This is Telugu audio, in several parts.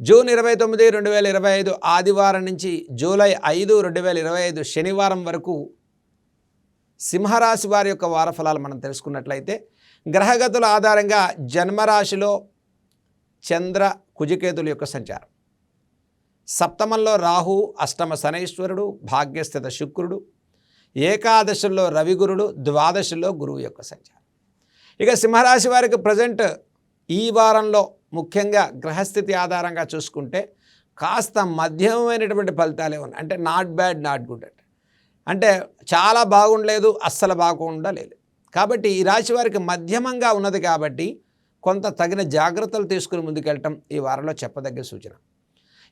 జూన్ ఇరవై తొమ్మిది రెండు వేల ఇరవై ఐదు ఆదివారం నుంచి జూలై ఐదు రెండు వేల ఇరవై ఐదు శనివారం వరకు సింహరాశి వారి యొక్క వారఫలాలు మనం తెలుసుకున్నట్లయితే గ్రహగతుల ఆధారంగా జన్మరాశిలో చంద్ర కుజికేతుల యొక్క సంచారం. సప్తమంలో రాహు అష్టమ శనైశ్వరుడు భాగ్యస్థిత శుక్రుడు ఏకాదశంలో రవిగురుడు ద్వాదశిలో గురువు యొక్క సంచారం. ఇక సింహరాశి వారికి ప్రజెంట్ ఈ వారంలో ముఖ్యంగా గ్రహస్థితి ఆధారంగా చూసుకుంటే కాస్త మధ్యమైనటువంటి ఫలితాలే ఉన్నాయి. అంటే నాట్ బ్యాడ్ నాట్ గుడ్ అంటే. అంటే చాలా బాగుండలేదు అస్సలు బాగుండా లేదు కాబట్టి ఈ రాశి వారికి మధ్యమంగా ఉన్నది కాబట్టి కొంత తగిన జాగ్రత్తలు తీసుకుని ముందుకెళ్ళటం ఈ వారంలో చెప్పదగ్గ సూచన.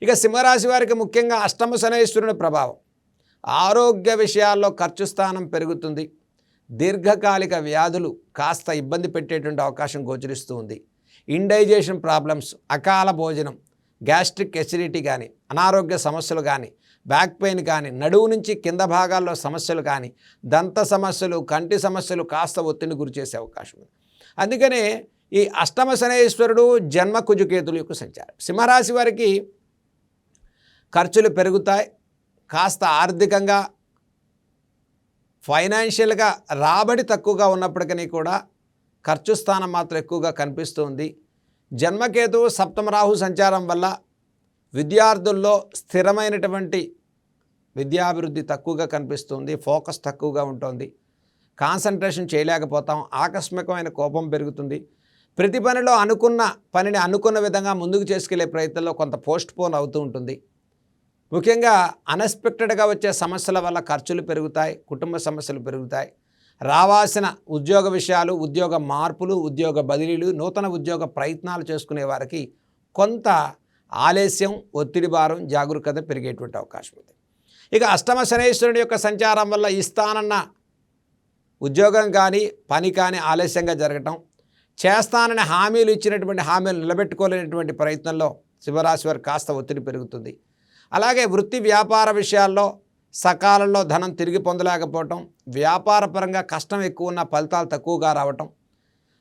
ఇక సింహరాశి వారికి ముఖ్యంగా అష్టమ శనేశ్వరుని ప్రభావం. ఆరోగ్య విషయాల్లో ఖర్చు స్థానం పెరుగుతుంది. దీర్ఘకాలిక వ్యాధులు కాస్త ఇబ్బంది పెట్టేటువంటి అవకాశం గోచరిస్తూ ఉంది. ఇండైజేషన్ ప్రాబ్లమ్స్ అకాల భోజనం గ్యాస్ట్రిక్ ఎసిడిటీ కానీ అనారోగ్య సమస్యలు కానీ బ్యాక్ పెయిన్ కానీ నడువు నుంచి కింద భాగాల్లో సమస్యలు కానీ దంత సమస్యలు కంటి సమస్యలు కాస్త ఒత్తిడిని గురి చేసే అవకాశం ఉంది. అందుకనే ఈ అష్టమ శనేశ్వరుడు జన్మ కుజుకేతుల యొక్క సంచారం. సింహరాశి వారికి ఖర్చులు పెరుగుతాయి. కాస్త ఆర్థికంగా ఫైనాన్షియల్గా రాబడి తక్కువగా ఉన్నప్పటికీ కూడా ఖర్చు స్థానం మాత్రం ఎక్కువగా కనిపిస్తుంది జన్మకేతువు సప్తమ రాహు సంచారం వల్ల విద్యార్థుల్లో స్థిరమైనటువంటి విద్యాభివృద్ధి తక్కువగా కనిపిస్తుంది. ఫోకస్ తక్కువగా ఉంటుంది. కాన్సన్ట్రేషన్ చేయలేకపోతాం. ఆకస్మికమైన కోపం పెరుగుతుంది. ప్రతి పనిలో అనుకున్న పనిని అనుకున్న విధంగా ముందుకు చేసుకెళ్ళే ప్రయత్నంలో కొంత పోస్ట్ పోన్ అవుతూ ఉంటుంది. ముఖ్యంగా అన్ఎక్స్పెక్టెడ్గా వచ్చే సమస్యల వల్ల ఖర్చులు పెరుగుతాయి. కుటుంబ సమస్యలు పెరుగుతాయి. రావాల్సిన ఉద్యోగ విషయాలు ఉద్యోగ మార్పులు ఉద్యోగ బదిలీలు నూతన ఉద్యోగ ప్రయత్నాలు చేసుకునే వారికి కొంత ఆలస్యం ఒత్తిడి భారం జాగరూకత పెరిగేటువంటి అవకాశం ఉంది. ఇక అష్టమ శనేశ్వరుడి యొక్క సంచారం వల్ల ఇస్తానన్న ఉద్యోగం కానీ పని కానీ ఆలస్యంగా జరగటం చేస్తానని హామీలు ఇచ్చినటువంటి హామీలు నిలబెట్టుకోలేనటువంటి ప్రయత్నంలో శివరాశి వారు కాస్త ఒత్తిడి పెరుగుతుంది. అలాగే వృత్తి వ్యాపార విషయాల్లో సకాలంలో ధనం తిరిగి పొందలేకపోవటం వ్యాపారపరంగా కష్టం ఎక్కువ ఉన్న ఫలితాలు తక్కువగా రావటం.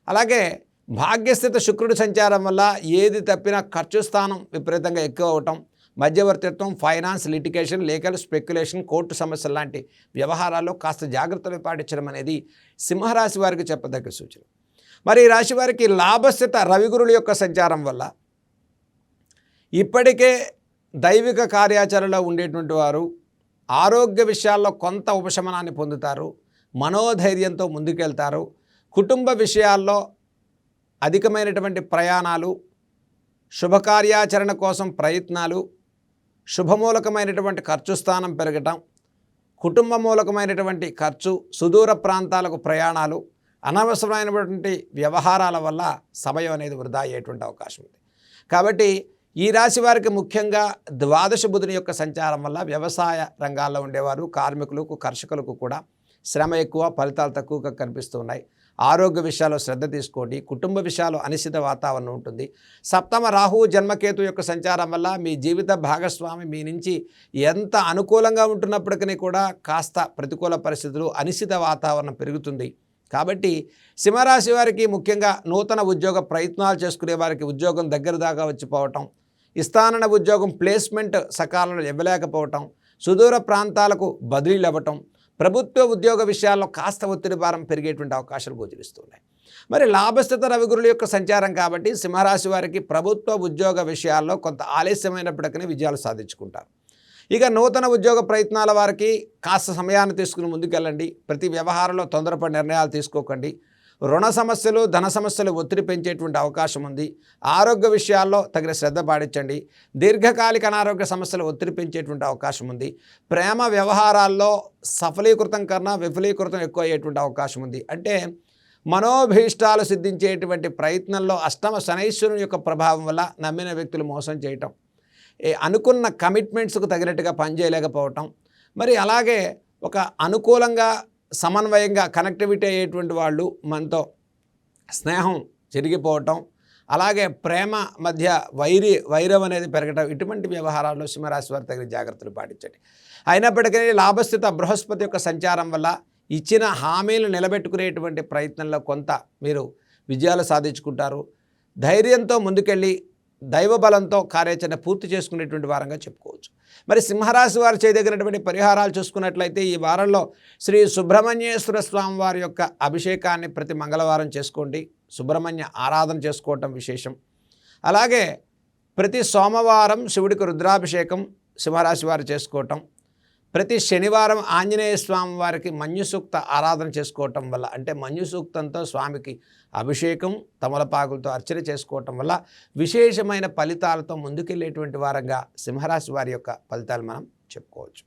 అలాగే భాగ్యస్థిత శుక్రుడి సంచారం వల్ల ఏది తప్పినా ఖర్చు స్థానం విపరీతంగా ఎక్కువ అవటం మధ్యవర్తిత్వం finance litigation legal speculation court సమస్యలు లాంటి వ్యవహారాల్లో కాస్త జాగ్రత్తలు పాటించడం అనేది సింహరాశి వారికి చెప్పదగ్గ సూచన. మరి ఈ రాశి వారికి లాభస్థిత రవిగురుల యొక్క సంచారం వల్ల ఇప్పటికే దైవిక కార్యాచరణలో ఉండేటువంటి వారు ఆరోగ్య విషయాల్లో కొంత ఉపశమనాన్ని పొందుతారు మనోధైర్యంతో ముందుకెళ్తారు. కుటుంబ విషయాల్లో అధికమైనటువంటి ప్రయాణాలు శుభకార్యాచరణ కోసం ప్రయత్నాలు శుభమూలకమైనటువంటి ఖర్చు స్థానం పెరగటం కుటుంబ మూలకమైనటువంటి ఖర్చు సుదూర ప్రాంతాలకు ప్రయాణాలు అనవసరమైనటువంటి వ్యవహారాల వల్ల సమయం అనేది వృధా అయ్యేటువంటి అవకాశం ఉంది. కాబట్టి ఈ రాశి వారికి ముఖ్యంగా ద్వాదశ బుధుని యొక్క సంచారం వల్ల వ్యవసాయ రంగాల్లో ఉండేవారు కార్మికులకు కర్షకులకు కూడా శ్రమ ఎక్కువ ఫలితాలు తక్కువగా కనిపిస్తున్నాయి. ఆరోగ్య విషయాల్లో శ్రద్ధ తీసుకోండి. కుటుంబ విషయాలు అనిశ్చిత వాతావరణం ఉంటుంది. సప్తమ రాహు జన్మకేతు యొక్క సంచారం వల్ల మీ జీవిత భాగస్వామి మీ నుంచి ఎంత అనుకూలంగా ఉంటున్నప్పటికీ కూడా కాస్త ప్రతికూల పరిస్థితులు అనిశ్చిత వాతావరణం పెరుగుతుంది. కాబట్టి సింహరాశి వారికి ముఖ్యంగా నూతన ఉద్యోగ ప్రయత్నాలు చేసుకునే వారికి ఉద్యోగం దగ్గర దాకా వచ్చిపోవటం ఇస్తానన్న ఉద్యోగం ప్లేస్మెంట్ సకాలంలో ఇవ్వలేకపోవటం సుదూర ప్రాంతాలకు బదిలీలు అవ్వటం ప్రభుత్వ ఉద్యోగ విషయాల్లో కాస్త ఒత్తిడి భారం పెరిగేటువంటి అవకాశాలు గోచరిస్తున్నాయి. మరి లాభస్థిత రవిగురుల యొక్క సంచారం కాబట్టి సింహరాశి వారికి ప్రభుత్వ ఉద్యోగ విషయాల్లో కొంత ఆలస్యమైనప్పటికీ విజయాలు సాధించుకుంటారు. ఇక నూతన ఉద్యోగ ప్రయత్నాల వారికి కాస్త సమయాన్ని తీసుకుని ముందుకెళ్ళండి. ప్రతి వ్యవహారంలో తొందరపడి నిర్ణయాలు తీసుకోకండి. రుణ సమస్యలు ధన సమస్యలు ఒత్తిడి పెంచేటువంటి అవకాశం ఉంది. ఆరోగ్య విషయాల్లో తగిన శ్రద్ధ పాటించండి. దీర్ఘకాలిక అనారోగ్య సమస్యలు ఒత్తిడి పెంచేటువంటి అవకాశం ఉంది. ప్రేమ వ్యవహారాల్లో సఫలీకృతం కన్నా విఫలీకృతం ఎక్కువ అయ్యేటువంటి అవకాశం ఉంది. అంటే మనోభీష్టాలు సిద్ధించేటువంటి ప్రయత్నంలో అష్టమ శనైశ్వరుని యొక్క ప్రభావం వల్ల నమ్మిన వ్యక్తులు మోసం చేయటం. ఏ అనుకున్న కమిట్మెంట్స్కు తగినట్టుగా పనిచేయలేకపోవటం. మరి అలాగే ఒక అనుకూలంగా సమన్వయంగా కనెక్టివిటీ అయ్యేటువంటి వాళ్ళు మనతో స్నేహం చెరిగిపోవటం అలాగే ప్రేమ మధ్య వైరి వైరం అనేది పెరగటం ఇటువంటి వ్యవహారాల్లో సింహరాశి వారు తగిన జాగ్రత్తలు పాటించండి. అయినప్పటికీ లాభస్థిత బృహస్పతి యొక్క సంచారం వల్ల ఇచ్చిన హామీలు నిలబెట్టుకునేటువంటి ప్రయత్నంలో కొంత మీరు విజయాలు సాధించుకుంటారు. ధైర్యంతో ముందుకెళ్ళి దైవబలంతో కార్యాచరణ పూర్తి చేసుకునేటువంటి వారంగా చెప్పుకోవచ్చు. మరి సింహరాశి వారు చేయదగినటువంటి పరిహారాలు చూసుకున్నట్లయితే ఈ వారంలో శ్రీ సుబ్రహ్మణ్యేశ్వర స్వామి వారి యొక్క అభిషేకాన్ని ప్రతి మంగళవారం చేసుకోండి. సుబ్రహ్మణ్య ఆరాధన చేసుకోవటం విశేషం. అలాగే ప్రతి సోమవారం శివుడికి రుద్రాభిషేకం సింహరాశి వారు చేసుకోవటం. ప్రతి శనివారం ఆంజనేయ స్వామి వారికి మన్యుసూక్త ఆరాధన చేసుకోవటం వల్ల అంటే మన్యుసూక్తంతో స్వామికి అభిషేకం తమలపాకులతో అర్చన చేసుకోవటం వల్ల విశేషమైన ఫలితాలతో ముందుకెళ్ళేటువంటి వారంగా సింహరాశి వారి యొక్క ఫలితాలు మనం చెప్పుకోవచ్చు.